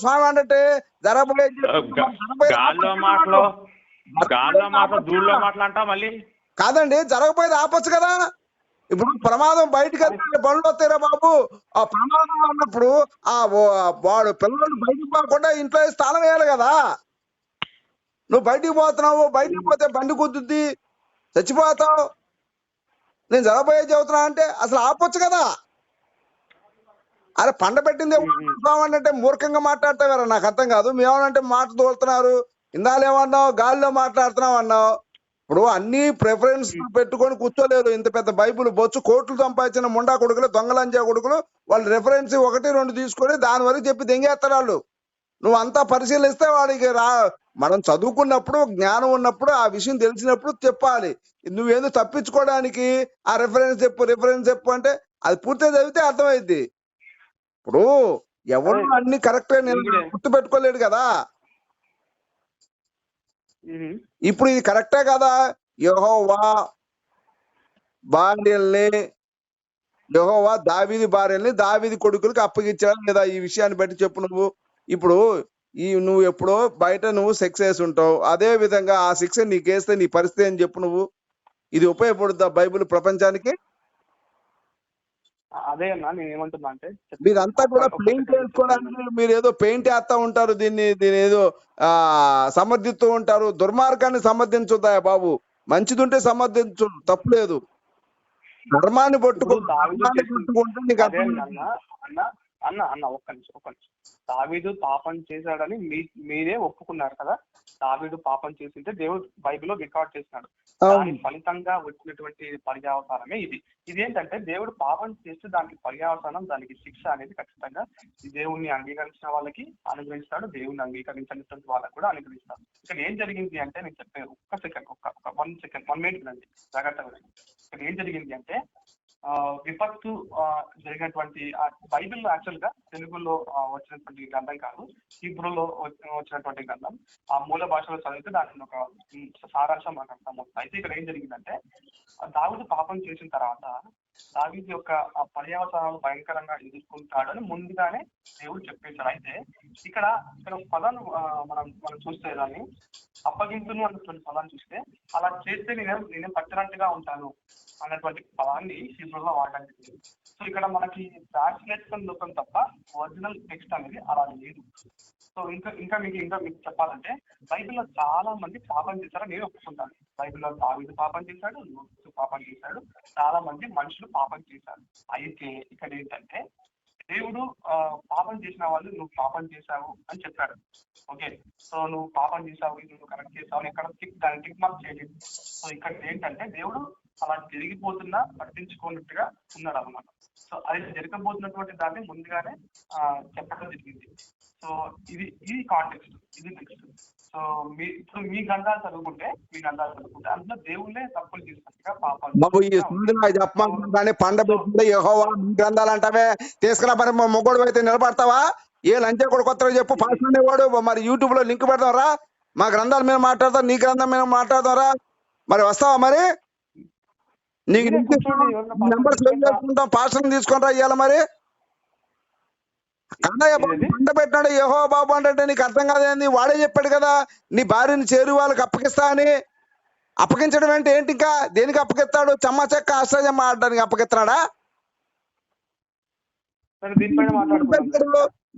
స్వామి అంటే జరగబోయే గా- గాల్లో మాటలు గాల్లో మాటలు ధూళ్ళో మాటలు అంటావు మళ్ళీ? కాదండి జరగబోయేది ఆపొచ్చు కదా? ఇప్పుడు ప్రమాదం బయటకు వెళ్తే బండ్లు వస్తాయిరా బాబు. ఆ ప్రమాదం అన్నప్పుడు ఆ వాడు పిల్లలు బయటకు పోకుండా ఇంట్లో స్థానం వేయాలి కదా? నువ్వు బయటికి పోతున్నావు బయటికి పోతే బండి కుద్దుద్ది చచ్చిపోతావు. నేను జరగబోయే చెబుతున్నా అంటే అసలు ఆపొచ్చు కదా? అరే పండ పెట్టింది అంటే మూర్ఖంగా మాట్లాడతావారా నాకు అర్థం కాదు. మేమనంటే మాట తోలుతున్నారు ఇందాలేమన్నావు గాలిలో మాట్లాడుతున్నావు అన్నావు. ఇప్పుడు అన్ని ప్రిఫరెన్స్ పెట్టుకొని కూర్చోలేరు. ఇంత పెద్ద బైబుల్ బొచ్చు కోట్లు సంపాదించిన ముండా కొడుకులు దొంగలంజా కొడుకులు వాళ్ళు రెఫరెన్స్ ఒకటి రెండు తీసుకొని దాని వరకు చెప్పి దెంగేస్తారు వాళ్ళు. నువ్వు అంతా పరిశీలిస్తే వాడికి రా మనం చదువుకున్నప్పుడు జ్ఞానం ఉన్నప్పుడు ఆ విషయం తెలిసినప్పుడు చెప్పాలి. నువ్వేందో తప్పించుకోవడానికి ఆ రెఫరెన్స్ చెప్పు రెఫరెన్స్ చెప్పు అంటే అది పూర్తిగా చదివితే అర్థమైద్ది. ఇప్పుడు ఎవరు అన్ని కరెక్ట్ నేను గుర్తు పెట్టుకోలేడు కదా. ఇప్పుడు ఇది కరెక్టే కదా? యెహోవా భార్యల్ని యెహోవా దావీది భార్యల్ని దావీది కొడుకులకు అప్పగించాడు లేదా? ఈ విషయాన్ని బట్టి చెప్పు నువ్వు. ఇప్పుడు ఈ నువ్వు ఎప్పుడో బయట నువ్వు సెక్స్ వేసి ఉంటావు అదే విధంగా ఆ శిక్ష నీకేస్తే నీ పరిస్థితి అని చెప్పు నువ్వు. ఇది ఉపయోగపడుద్దా బైబిల్ ప్రపంచానికి? అదే అన్న నేను ఏమంటున్నా అంటే మీరంతా కూడా పెయింట్ వేసుకోవడానికి మీరు ఏదో పెయింట్ వేస్తా ఉంటారు దీన్ని దీని ఏదో ఆ సమర్థిస్తూ ఉంటారు. దుర్మార్గాన్ని సమర్థించుద్దా బాబు? మంచిది ఉంటే సమర్థించు తప్పులేదు. ధర్మాన్ని పట్టుకుంటే నీకు అర్థం అన్న అన్న ఒక్క నిమిషం ఒక్క నిమిషం. దావీదు పాపం చేశాడని మీ మీరే ఒప్పుకున్నారు కదా? దావీదు పాపం చేసింటే దేవుడు బైబిల్లో రికార్డ్ చేసినాడు దాని. ఫలితంగా వచ్చినటువంటి పర్యావసానమే ఇది. ఇదేంటంటే దేవుడు పాపం చేస్తే దానికి పర్యావసానం దానికి శిక్ష అనేది ఖచ్చితంగా ఈ దేవుణ్ణి అంగీకరించిన వాళ్ళకి అనుగ్రహిస్తాడు. దేవుణ్ణి అంగీకరించినటువంటి వాళ్ళకి కూడా అనుగ్రహిస్తాడు. ఇక్కడ ఏం జరిగింది అంటే నేను చెప్పాను ఒక్క సెకండ్ ఒక్క ఒక వన్ సెకండ్ వన్ మినిట్ వినండి. జాగ్రత్తగా ఇక్కడ ఏం జరిగింది అంటే విపత్తు జరిగినటువంటి బైబిల్ యాక్చువల్గా తెలుగులో ఆ, వచ్చినటువంటి గ్రంథం కాదు హిబ్రూలో వచ్చి- వచ్చినటువంటి గ్రంథం. ఆ మూల భాషలో చదివితే దాని ఒక సారాంశం మనకు అర్థమవుతుంది అయితే ఇక్కడ ఏం జరిగిందంటే దావుడు పాపం చేసిన తర్వాత దావీదు యొక్క ఆ పర్యావసరాలు భయంకరంగా ఎదుర్కొంటాడని ముందుగానే దేవుడు చెప్పేశాడు అయితే ఇక్కడ ఇక్కడ ఒక మనం మనం చూస్తే దాన్ని అప్పగింతును అన్నటువంటి పదాన్ని చూస్తే అలా చేస్తే నేను నేను పచ్చినట్టుగా ఉంటాను అన్నటువంటి పదాన్ని హీబ్రూలో వాడడం జరిగింది. సో ఇక్కడ మనకి ట్రాన్స్లేషన్ లోకం తప్ప ఒరిజినల్ టెక్స్ట్ అనేది అలా లేదు. సో ఇంకా ఇంకా మీకు ఇంకా మీకు చెప్పాలంటే బైబిల్లో చాలా మంది పాపం చేశారని నేను ఒప్పుకుంటాను. బైబిల్లో దావీదు పాపం చేశాడు పాపం చేశాడు. చాలా మంది మనుషులు పాపం చేశారు అయితే ఇక్కడ ఏంటంటే దేవుడు ఆ, పాపం చేసిన వాళ్ళు నువ్వు పాపం చేశావు అని చెప్పాడు. ఓకే? సో నువ్వు పాపం చేశావు ఇది నువ్వు కరెక్ట్ చేసావు ఎక్కడ టిక్ దాని టిక్ మార్క్ చేయలేదు. సో ఇక్కడ ఏంటంటే దేవుడు అలా జరిగిపోతున్నా పట్టించుకున్నట్టుగా ఉన్నాడు అనమాట సో అది జరగబోతున్నటువంటి దాన్ని ముందుగానే ఆ, చెప్పడం జరిగింది. సో ఇది ఇది కాంటెక్స్ట్ ఇది నెక్స్ట్ సో మీ ఇప్పుడు మీ గ్రంథాలు చదువుకుంటే మీ గ్రంథాలు చదువుకుంటే అందులో దేవుళ్ళే తప్పులు చేసినట్టుగా పాపాలు. బాబు ఈ యెహోవా. మీ గ్రంథాలు అంటావే. తీసుకురా మరి మొగోడు అయితే నిలబడతావా? ఏ లంచే కూడా కొత్తగా చెప్పు పాస్ వాడు. మరి యూట్యూబ్లో లింక్ పెడతావరా మా గ్రంథాల మీద మాట్లాడతాం నీ గ్రంథం మీద మాట్లాడతావరా మరి వస్తావా మరి? నీకు నెంబర్ సేవ్ చేసుకుంటాం? పాస్టర్ తీసుకొని రా ఇయ్యాల మరి. కన్నయ్య బాబు ఏది? పంట పెట్టినాడు యహో బాబు అంటే నీకు అర్థం కాదేంది వాడే చెప్పాడు కదా నీ భార్యని చేరు వాళ్ళకి అప్పగిస్తా అని. అప్పగించడం అంటే ఏంటి ఇంకా? దేనికి అప్పగిస్తాడు? చెమ్మ చెక్క ఆశ్రయం ఆడడానికి అప్పగిస్తాడా.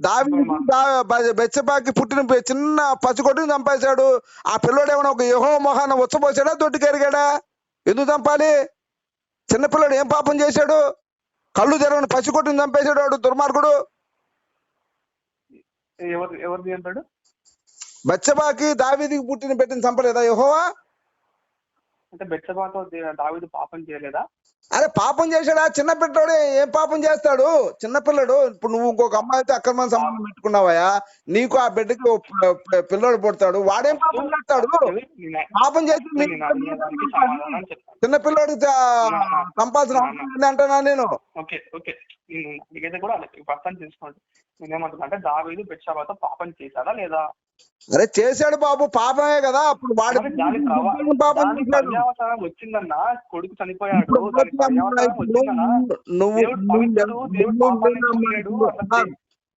దావి బెచ్చబాకి పుట్టిన చిన్న పసికొట్టుని చంపేశాడు. ఆ పిల్లోడు ఏమైనా ఒక యహో మొహాన్ని ఉచ్చపోసాడా దొడ్డి కరిగాడా? ఎందుకు చంపాలి? చిన్న పిల్లోడు ఏం పాపం చేశాడు? కళ్ళు తెరవని పసికొట్టుని చంపేశాడు వాడు దుర్మార్గుడు. ఎవరు ఎవరిది అంటాడు? బచ్చబాకి దావీదికి పుట్టిన పెట్టిన చంపలేదా యహోవా? అంటే బెచ్చబాతో దావిదు పాపం చేయలేదా? అరే పాపం చేశాడా? చిన్న పిల్లోడు ఏం పాపం చేస్తాడు? చిన్న పిల్లడు ఇప్పుడు నువ్వు ఇంకొక అమ్మాయితో అక్రమ సంబంధం పెట్టుకున్నావా నీకు ఆ బిడ్డకి పిల్లోడు పుడతాడు. వాడేం పాపం చేస్తాడు? పాపం చేసి చిన్న పిల్లోడు ఉంది అంటున్నా నేను. Okay okay. కూడా నేనేమంటున్నా అంటే దావీదు పాపం చేశాడా లేదా? అరే చేశాడు బాబు పాపమే కదా. అప్పుడు వాడి వచ్చిందన్నా కొడుకు చనిపోయాడు నువ్వు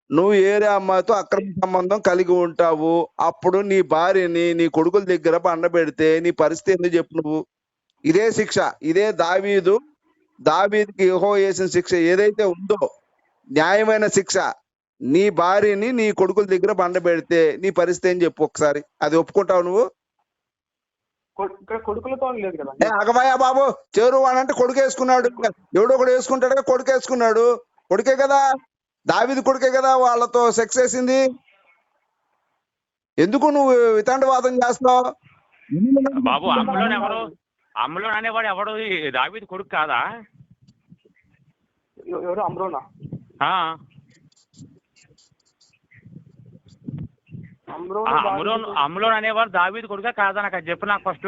నువ్వు ఏరే అమ్మాయితో అక్రమ సంబంధం కలిగి ఉంటావు. అప్పుడు నీ భార్యని నీ కొడుకుల దగ్గర పండబెడితే నీ పరిస్థితి ఎందుకు చెప్పు నువ్వు. ఇదే శిక్ష ఇదే దావీదు. దావీదుకి యెహోవా వేసిన శిక్ష ఏదైతే ఉందో న్యాయమైన శిక్ష. నీ భార్యని నీ కొడుకుల దగ్గర బండబెడితే నీ పరిస్థితి ఏం చెప్పు ఒకసారి. అది ఒప్పుకుంటావు నువ్వు? కొడుకులతో లేదు కదా? ఏ అగమయ్య బాబు. చేరు అంటే కొడుకు వేసుకున్నాడు ఎవడో ఒకడు వేసుకుంటాడుగా కొడుకు వేసుకున్నాడు కొడుకే కదా. దావిది కొడుకే కదా వాళ్ళతో సెక్స్ వేసింది. ఎందుకు నువ్వు వితండవాదం చేస్తున్నావు? బాబు అమ్ములోని ఎవరు? అమ్ములోని అనేవాడు ఎవడు? దావీదు కొడుకు కాదా? ఎవ- ఎవరు అమ్రోనా? అమ్రోన్ అమ్ములోన్ అనేవాడు దావీదు కొడుకా కాదా నాకు? అది చెప్పు నాకు ఫస్ట్.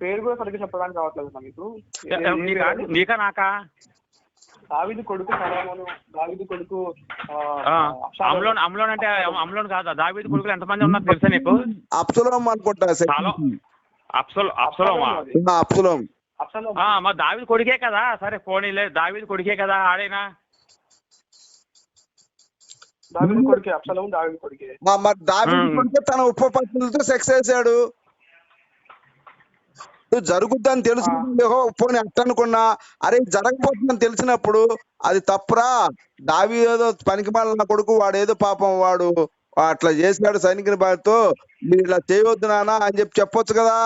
పేరు కూడా సరిగ్గా చెప్పడానికి రావట్లేదు మీకు నీకా? నీకా నాకా? దావిది కొడుకు దావిది కొడుకు. అమ్ములోన్ అమ్ములోన్ అంటే అమ్ములోన్ కాదా? దావీదు కొడుకులు ఎంతమంది ఉన్నారు తెలుసా నీకు? అప్సులం అనుకుంటా అప్సల్ అప్సలోమా. అప్సులం మా దావీదు కొడుకే కదా? సరే పోనీలే. దావీదు కొడుకే కదా ఆడైనా? దావిది కొడుకే అబ్షాలోము దావిది కొడుకే. మరి దావి ఉమ్. తన ఉపపత్నులతో సెక్స్ జరుగుద్దని తెలుసుకుంటే పోనీ అట్టనుకున్నా అరే జరగబోతుందని తెలిసినప్పుడు అది తప్పురా. దావి ఏదో పనికి మాలిన కొడుకు వాడు ఏదో పాపం వాడు అట్లా చేశాడు సైనికుని బారితో మీరు ఇలా చేయవద్దు నాన్న అని చెప్పి చెప్పొచ్చు కదా.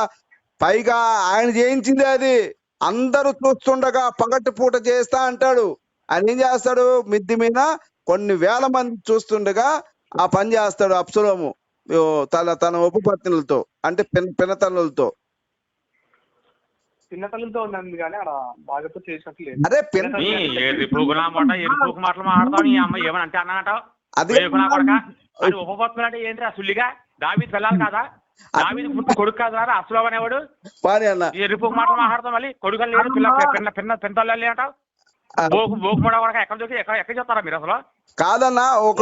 పైగా ఆయన చేయించింది అది. అందరూ చూస్తుండగా పగటి పూట చేస్తా అంటాడు. ఆయన ఏం చేస్తాడు? మిద్ది మీద కొన్ని వేల మంది చూస్తుండగా ఆ పని చేస్తాడు అప్సలోము తన తన ఉపపత్నులతో అంటే పిన పినతల్లులతో చిన్న తల్లితో ఉన్నది కానీ ఆడ బాధ్యత చేసినట్టు లేదు. అదే ఎరుపుకు మాటలు మాట్లాడతావు అమ్మ ఏమని అంటే అన్నానంటావు అది ఉపపత్తులు అంటే ఏంటి ఆ సుల్లిగా? దావీది పిల్లలు కాదా? దావీది పుట్టి కొడుకు కాదా అసలు అనేవాడు? మాటలు మాట్లాడతాం మళ్ళీ? కొడుకు పిల్ల పిన్న పిన్న పిన్నతల్లి అంటావు? కాదన్నా ఒక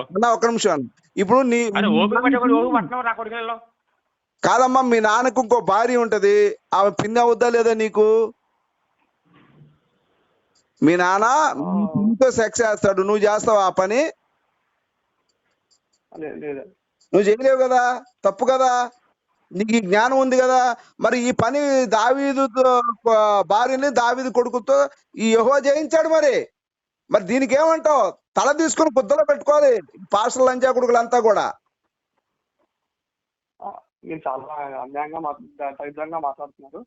అన్న ఒక నిమిషం. ఇప్పుడు నీ కాదమ్మా మీ నాన్నకు ఇంకో భార్య ఉంటది. ఆమె పిన్ని అవుద్దా లేదా నీకు? మీ నాన్న పిన్నితో సెక్స్ చేస్తాడు. నువ్వు చేస్తావు ఆ పని? నువ్వు చేయలేవు కదా? తప్పు కదా? నీకు జ్ఞానం ఉంది కదా. మరి ఈ పని దావీదు భార్యని దావీదు కొడుకుతో ఈ యహో చేయించాడు మరి. మరి దీనికి ఏమంటావు తల తీసుకుని బుద్ధలో పెట్టుకోవాలి. పాస్టర్ లంచా కొడుకులంతా కూడా. మీరు చాలా అన్యాయంగా దరిద్రంగా మాట్లాడుతున్నారు.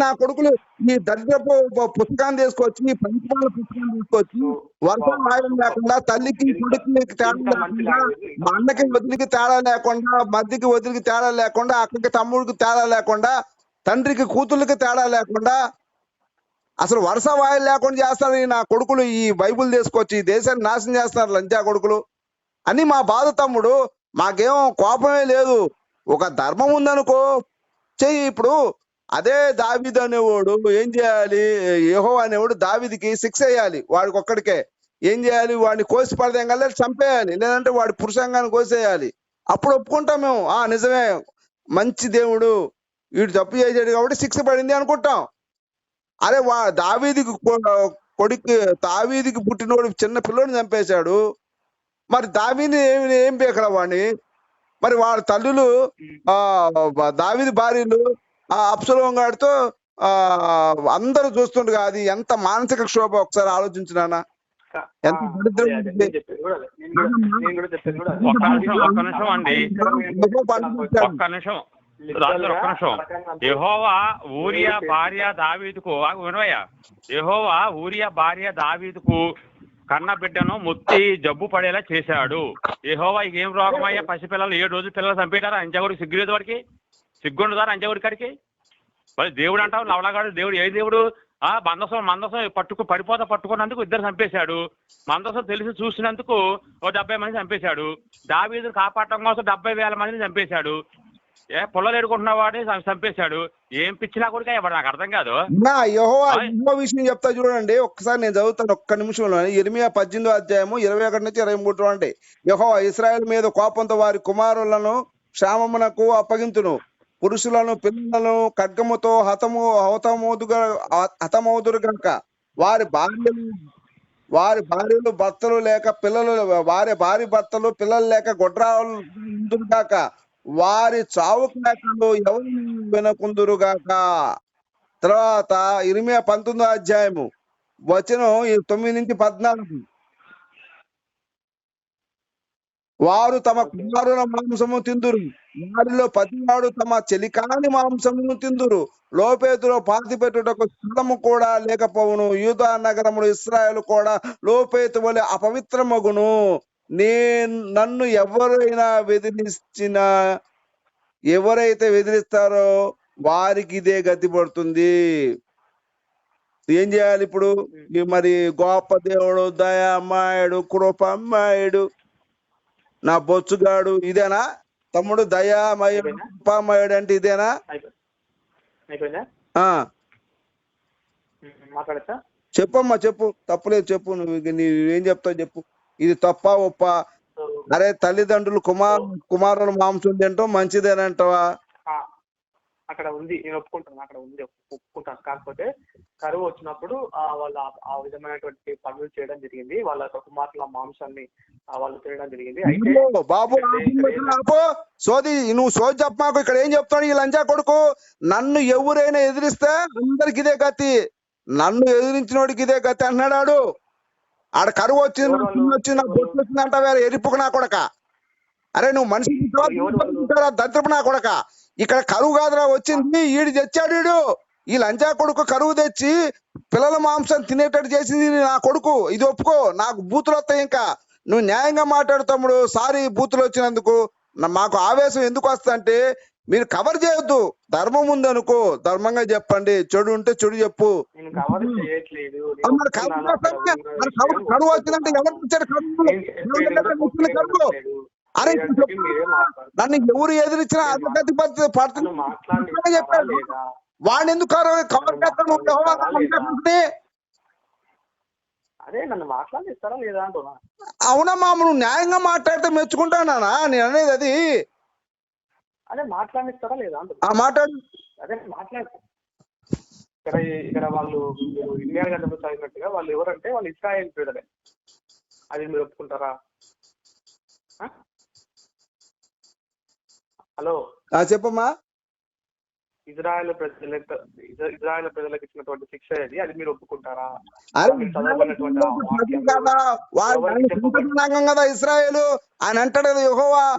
నా కొడుకులు ఈ దరిద్రపు ప- పుస్తకాన్ని తీసుకొచ్చి ఈ పంచమాల పుస్తకాన్ని తీసుకొచ్చి వర్షం రాయడం లేకుండా తల్లికి కొడుకుకి తేడా మా అన్నకి వదిలికి తేడా లేకుండా మధ్యకి వదిలికి తేడా లేకుండా అక్కకి తమ్ముడికి తేడా లేకుండా తండ్రికి కూతుళ్ళకి తేడా లేకుండా అసలు వరుస వాయిలు లేకుండా చేస్తారు నా కొడుకులు ఈ బైబుల్ తీసుకొచ్చి ఈ దేశాన్ని నాశనం చేస్తున్నారు లంచా కొడుకులు. అని మా బాధ తమ్ముడు మాకేం కోపమే లేదు. ఒక ధర్మం ఉందనుకో చెయ్యి ఇప్పుడు. అదే దావిద్ అనేవాడు ఏం చేయాలి? యహో అనేవాడు దావిదికి శిక్ష వేయాలి వాడికి ఒక్కడికే ఏం చేయాలి? వాడిని కోసి పడదాం కల్లా చంపేయాలి లేదంటే వాడి పురుషంగాన్ని కోసేయాలి. అప్పుడు ఒప్పుకుంటాం మేము. ఆ నిజమే. మంచి దేవుడు. వీడు తప్పు చేశాడు కాబట్టి శిక్ష పడింది అనుకుంటాం. అరే వా దావీదికి కొడుకు దావీదికి పుట్టినోడు చిన్న పిల్లోని చంపేశాడు. మరి దావీని ఏమి ఏం పీకల వాడిని మరి వాళ్ళ తల్లులు ఆ దావీది భార్యలు ఆ అప్సలోం గాడితో ఆ అందరూ చూస్తుండగా అది ఎంత మానసిక క్షోభ ఒకసారి ఆలోచించినానా ఎంత. ఒక్క నిమిషం అండి. ఒక్క నిమిషం. రాజు ఒక్క నిమిషం. యెహోవా ఊరియా భార్య దావీదుకు వినవయ్యా. యెహోవా ఊరియా భార్య దావీదుకు కన్న బిడ్డను ముత్తి జబ్బు పడేలా చేశాడు. ఏహోవా ఏం ఏం రోగమయ్యా? పసిపిల్లలు ఏడు రోజులు పిల్లలు చంపేటారా అంజగుడికి సిగ్గులేదు వాడికి? సిగ్గుండదారా అంజగుడి కాడికి? మరి దేవుడు అంటావు లవలగాడు దేవుడు ఏ దేవుడు? ఆ మందసం మందసం పట్టుకు పడిపోత పట్టుకున్నందుకు ఇద్దరు చంపేశాడు. మందసం తెలిసి చూసినందుకు ఓ డెబ్బై మంది చంపేశాడు. దావీదు కాపాడటం కోసం డెబ్బై వేల మందిని చంపేశాడు. ఏ పుల్లలు ఎడుకుంటున్న వాడిని చం- చంపేశాడు. ఏం పిచ్చినా కూడా ఎవరు నాకు అర్థం కాదు. నా యెహోవా. యెహోవా విషయం చెప్తా చూడండి. ఒక్కసారి నేను చదువుతాను ఒక్క నిమిషంలో ఇరిమియా పద్దెనిమిదో అధ్యాయము ఇరవై ఒకటి నుంచి ఇరవై మూడు చూడండి. యెహోవా ఇస్రాయేల్ మీద కోపంతో వారి కుమారులను క్షామమునకు అప్పగింతును. పురుషులను పిల్లలను ఖడ్గముతో హతము హతమోదుగా హతమవుదురు గనుక వారి భార్యలు వారి భార్యలు భర్తలు లేక పిల్లలు వారి భార్య భర్తలు పిల్లలు లేక గొడ్రాలు గాక. వారి చావు కేకలు ఎవరు వినకుందురుగాక తర్వాత ఇరిమే పంతొమ్మిదో అధ్యాయము వచనం తొమ్మిది నుంచి పద్నాలుగు. వారు తమ కుమారుల మాంసము తిందురు. వారిలో ప్రతివాడు తమ చెలికాని మాంసమును తిందురు. లోపేతులో పాతి పెట్టుటకు స్థలము కూడా లేకపోవును. యూదా నగరములు ఇస్రాయలు కూడా లోపేతు వలె అపవిత్రమగును. నేను నన్ను ఎవరైనా వెదిరించిన ఎవరైతే వెదిరిస్తారో వారికి ఇదే గతి పడుతుంది. ఏం చేయాలి ఇప్పుడు? మరి గొప్ప దేవుడు దయామాయుడు కృపమ్మాయుడు నా బొచ్చుగాడు ఇదేనా? తమ్ముడు దయామయుడు కృపామయుడు అంటే ఇదేనా? చెప్పమ్మా చెప్పు. తప్పులేదు చెప్పు. నువ్వు ఇక నీ ఏం చెప్తావు చెప్పు. ఇది తప్ప ఒప్ప? అరే తల్లిదండ్రులు కుమార్ కుమారుల మాంసం తింటాం మంచిదేనంటావా? అక్కడ ఉంది. నేను ఒప్పుకుంటాను అక్కడ ఉంది. ఒప్పుకుంటాను. కాకపోతే కరువు వచ్చినప్పుడు ఆ, వాళ్ళు ఆ- విధమైనటువంటి పనులు చేయడం జరిగింది. వాళ్ళ కుమార్తెల మాంసాన్ని వాళ్ళు తినడం జరిగింది. బాబు. సోది నువ్వు సోది చెప్పమాకు ఇక్కడ ఏం చెప్తాడు ఈ లంచా కొడుకు? నన్ను ఎవరైనా ఎదిరిస్తే అందరికి ఇదే గతి. నన్ను ఎదిరించినోడికి ఇదే గతి అన్నాడు ఆడ కరువు వచ్చింది వచ్చింది నాకు బొట్టు వచ్చింది అంట వేరే ఎరుపుకు నా కొడక. అరే నువ్వు మనిషి? దరిద్రపు నా కొడక. ఇక్కడ కరువు కాదురా వచ్చింది ఈడు తెచ్చాడు ఈడు. ఈ లంచా కొడుకు కరువు తెచ్చి పిల్లల మాంసం తినేటట్టు చేసింది నా కొడుకు. ఇది ఒప్పుకో నాకు బూతులు వస్తాయి ఇంకా. నువ్వు న్యాయంగా మాట్లాడు తమ్ముడు సారీ బూతులు వచ్చినందుకు. మాకు ఆవేశం ఎందుకు వస్తుందంటే మీరు కవర్ చేయొద్దు. ధర్మం ఉంది అనుకో ధర్మంగా చెప్పండి. చెడు ఉంటే చెడు చెప్పు. కవర్ చేయట్లేదు. కరువు వచ్చిందంటే ఎవరు ఇచ్చారు కరువు అరే. నన్ను ఎవరు ఎదిరించినా అధగతి పడుతుంది. చెప్పాడు వాడిని ఎందుకు కవర్ కవర్ చేస్తాను నువ్వు యెహోవా నామమునే. అదే నన్ను మాట్లాడిస్తారా లేదా అంటున్నా? అవునమ్మా నువ్వు న్యాయంగా మాట్లాడితే మెచ్చుకుంటానా? నేను అనేది అది. అదే మాట్లాడిస్తారా లేదా మాట్లాడు. అదే మాట్లాడతారు ఇక్కడ ఇక్కడ వాళ్ళు మీరు ఇండియా గంట చదివినట్టుగా వాళ్ళు ఎవరంటే వాళ్ళు ఇస్రాయేల్ ప్రజలే అది మీరు ఒప్పుకుంటారా? హలో? చెప్పమ్మా. ఇజ్రాయెల్ ప్రజలకు ఇజ్రాయెల్ ప్రజలకు ఇచ్చినటువంటి శిక్ష ఏది? అది మీరు ఒప్పుకుంటారా? కదా? వాడు ఎవరికి ఆయన ఇస్రాయేలు అంటాడు కదా యెహోవా.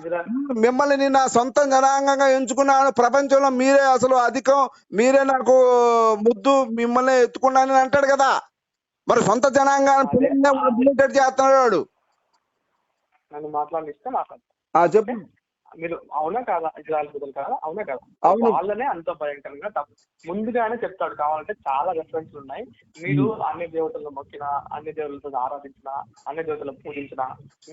మిమ్మల్ని నేను నా సొంత జనాంగంగా ఎంచుకున్నాను. ప్రపంచంలో మీరే అసలు అధికం. మీరే నాకు ముద్దు మిమ్మల్ని ఎత్తుకున్నానని అంటాడు కదా. మరి సొంత జనాంగాన్ని చేస్తున్నాడు వాడు. నన్ను మాట్లాడిస్తే మాట్లాడతాను. చెప్పు. మీరు అవునా కాదా? ఇజ్రాయల్ ప్రజలు కాదా? అవునా కాదా. వాళ్ళనే అంత భయంకరంగా తప్పు ముందుగానే చెప్తాడు. కావాలంటే చాలా రెఫరెన్స్లు ఉన్నాయి. మీరు అన్ని దేవతలను మొక్కినా అన్ని దేవతలతో ఆరాధించిన అన్ని దేవతలను పూజించిన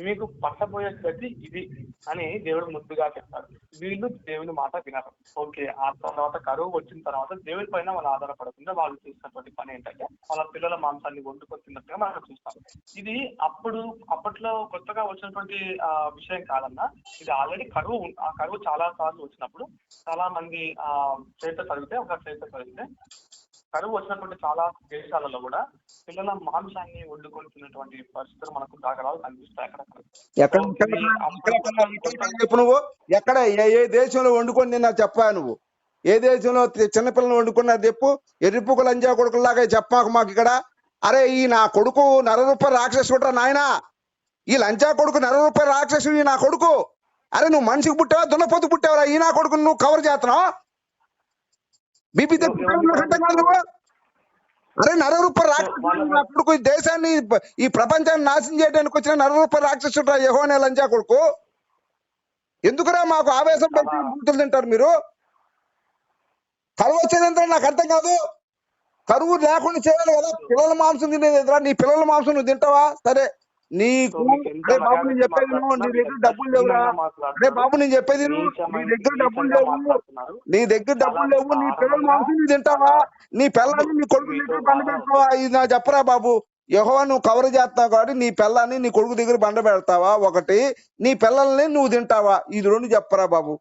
మీకు పట్టబోయే గతి ఇది అని దేవుడు ముందుగా చెప్తాడు. వీళ్ళు దేవుని మాట వినరు. ఓకే ఆ తర్వాత కరువు వచ్చిన తర్వాత దేవుని పైన వాళ్ళు ఆధారపడకుండా వాళ్ళు చేసినటువంటి పని ఏంటంటే వాళ్ళ పిల్లల మాంసాన్ని వండుకొని తిన్నట్టుగా మనం చూస్తాం. ఇది అప్పుడు అప్పట్లో కొత్తగా వచ్చినటువంటి ఆ, విషయం కాదన్నా ఇది ఆల్రెడీ కరువు ఉన్- ఆ కరువు చాలా సార్లు వచ్చినప్పుడు చాలా మంది ఆ చరిత్ర చదివితే ఒక చరిత్ర చదివితే కరువు వచ్చినటువంటి చాలా దేశాలలో కూడా పిల్లల మాంసాన్ని వండుకొని తిన్నటువంటి పరిస్థితులు మనకు దాఖలాలు కనిపిస్తాయి అక్కడ. చెప్పు నువ్వు? ఎక్కడ ఏ ఏ దేశంలో వండుకొని నిన్న చెప్పా నువ్వు? ఏ దేశంలో చిన్నపిల్లలు వండుకున్నారు చెప్పు? ఎర్రిపుకు లంజా కొడుకులాగా చెప్పమాకు మాకు ఇక్కడ. అరే ఈ నా కొడుకు నరరూప రాక్షసుడు నాయనా. ఈ లంచా కొడుకు నరరూప రాక్షసుడు ఈ నా కొడుకు. అరే నువ్వు మనిషికి పుట్టావా? దున్నపోతు పుట్టావరా? ఈ నా కొడుకు నువ్వు కవర్ చేస్తున్నావు? బీపీ నువ్వు. అరే నరరూప రాక్షసుడు దేశాన్ని ఈ ప్రపంచాన్ని నాశనం చేయడానికి వచ్చిన నరరూప రాక్షసుడు యహోనే లంచా కొడుకు. ఎందుకురా మాకు ఆవేశం పెట్టి తింటారు మీరు? కరువు వచ్చేదంతా నాకు అర్థం కాదు. కరువు లేకుండా చేయాలి కదా. పిల్లల మాంసం తినేది ఎదురా? నీ పిల్లల మాంసం నువ్వు తింటావా? సరే. నీకు అరే బాబు నేను చెప్పేది నువ్వు నీ దగ్గర డబ్బులు లేవురా. అరే బాబు నేను చెప్పేది నువ్వు నీ దగ్గర డబ్బులు లేవు. నీ దగ్గర డబ్బులు లేవు నీ పిల్లల మాంసం నువ్వు తింటావా? నీ పిల్లల్ని నీ కొడుకు దగ్గర బండ పెడతావా? ఇది నా చెప్పరా బాబు? యహోవా నువ్వు కవర్ చేస్తావు కాబట్టి నీ పిల్లని నీ కొడుకు దగ్గర బండ పెడతావా? ఒకటి నీ పిల్లల్ని నువ్వు తింటావా? ఇది రెండు చెప్పరా బాబు?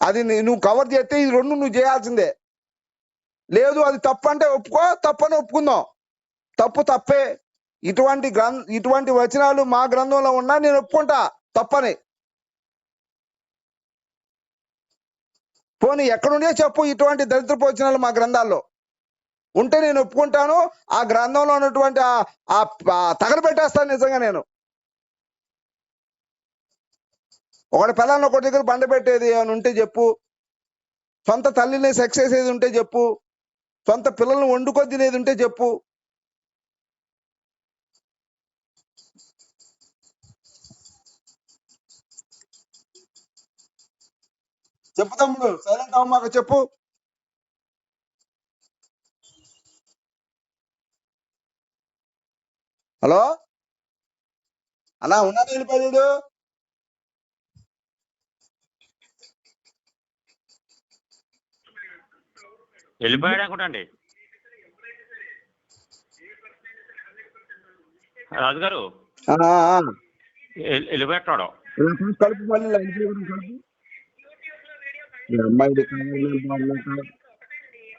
అది నీ- నువ్వు కవర్ చేస్తే ఇది రెండు నువ్వు చేయాల్సిందే. లేదు అది తప్పు అంటే ఒప్పుకో తప్పని ఒప్పుకుందాం. తప్పు తప్పే. ఇటువంటి గ్రంథ ఇటువంటి వచనాలు మా గ్రంథంలో ఉన్నా నేను ఒప్పుకుంటా. తప్పని. పోనీ ఎక్కడుండే చెప్పు ఇటువంటి దరిద్రపు వచనాలు మా గ్రంథాల్లో. ఉంటే నేను ఒప్పుకుంటాను. ఆ గ్రంథంలో ఉన్నటువంటి ఆ- ఆ తగలబెట్టేస్తాను నిజంగా నేను. ఒకటి పిల్లల్ని ఒకటి దగ్గర బండ పెట్టేది అని ఉంటే చెప్పు. సొంత తల్లిని సెక్స్ చేసేది ఉంటే చెప్పు. సొంత పిల్లల్ని వండుకో తినేది ఉంటే చెప్పు. చెప్పు తమ్ముడు సైలెంట్ అవ్వమాక చెప్పు. హలో? అన్నా ఉన్నాడు వెళ్ళిపోయాడు వెళ్ళిపోయాడు అనుకుంటండి రాజుగారు? వెళ్ళిపోయాడు కలుపు మళ్ళీ కలుపు ఈ అమ్మాయిది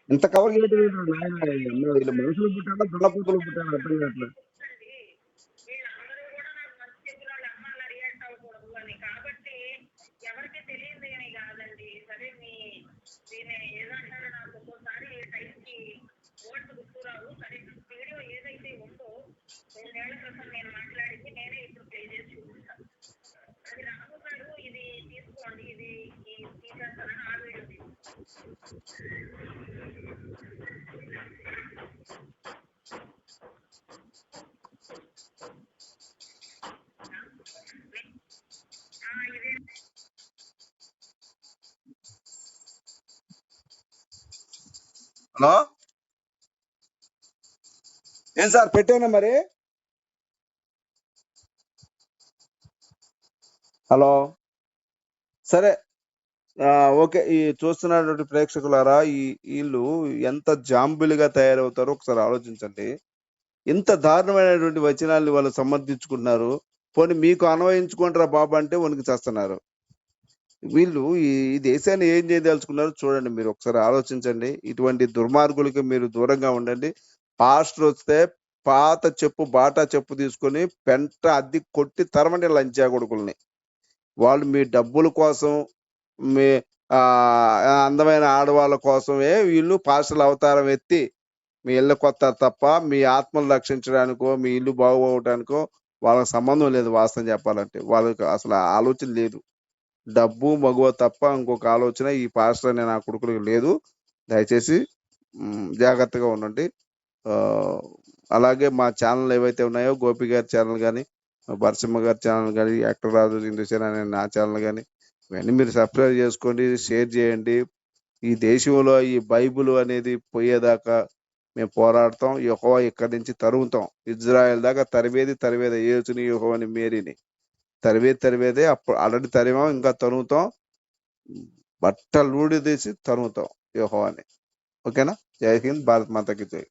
ఇంత కవర్ చేయడం వీళ్ళు మనుషులు పుట్టాడా దున్నపోతులు పుట్టాడా అర్థం కావట్లేదు కాబట్టి ఎవరికి కాదండి సరే సరే ఏదైతే ఉందో రెండేళ్ళ క్రితం నేను ఇప్పుడు ప్లే చేసి చూపిస్తాను అది రాము గారు ఇది తీసుకోండి ఇది ఈ తీసేస్తానని ఆ వీడియో తీసుకోండి ఆ, ఇదే హలో? ఏం సార్ పెట్టాను మరి? హలో? సరే. ఓకే ఈ చూస్తున్నటువంటి ప్రేక్షకులారా ఈ వీళ్ళు ఎంత జాంబులుగా తయారవుతారో ఒకసారి ఆలోచించండి. ఇంత దారుణమైనటువంటి వచనాల్ని వాళ్ళు సమర్థించుకుంటున్నారు. పోనీ మీకు అన్వయించుకుంటారా బాబు అంటే వణికి చేస్తున్నారు. వీళ్ళు ఈ దేశాన్ని ఏం చేయదలుచుకున్నారో చూడండి మీరు ఒకసారి ఆలోచించండి. ఇటువంటి దుర్మార్గులకి మీరు దూరంగా ఉండండి. పాస్టర్ వస్తే పాత చెప్పు బాటా చెప్పు తీసుకొని పెంట అద్దె కొట్టి తరమండి లంచా కొడుకుల్ని వాళ్ళు మీ డబ్బుల కోసం మీ అందమైన ఆడవాళ్ళ కోసమే వీళ్ళు పాస్టర్ల అవతారం ఎత్తి మీ ఇల్లు కొత్త తప్ప మీ ఆత్మను రక్షించడానికో మీ ఇల్లు బాగుపోవడానికో వాళ్ళకి సంబంధం లేదు వాస్తవం చెప్పాలంటే. వాళ్ళకి అసలు ఆలోచన లేదు. డబ్బు మగువ తప్ప ఇంకొక ఆలోచన ఈ పాస్టర్ అనే నా కొడుకులకు లేదు. దయచేసి జాగ్రత్తగా ఉండండి. అలాగే మా ఛానల్ ఏవైతే ఉన్నాయో గోపి గారి ఛానల్ కానీ బరసింహ గారి ఛానల్ కానీ యాక్టర్ రాజు ఇందుసేన అనే నా ఛానల్ కానీ ఇవన్నీ మీరు సబ్స్క్రైబ్ చేసుకోండి షేర్ చేయండి. ఈ దేశంలో ఈ బైబిల్ అనేది పోయేదాకా మేము పోరాడతాం. యుహో ఇక్కడి నుంచి తరుగుతాం ఇజ్రాయెల్ దాకా తరివేది తరివేది. ఏచుని యెహోవాని మేరీని. తరివేది తరివేది. అప్పుడు ఆల్రెడీ తరిమాం ఇంకా తరుగుతాం బట్టలు ఊడి తీసి తరుగుతాం యెహోవాని. ఓకేనా? జై హింద్. భారత్ మాతకి జై.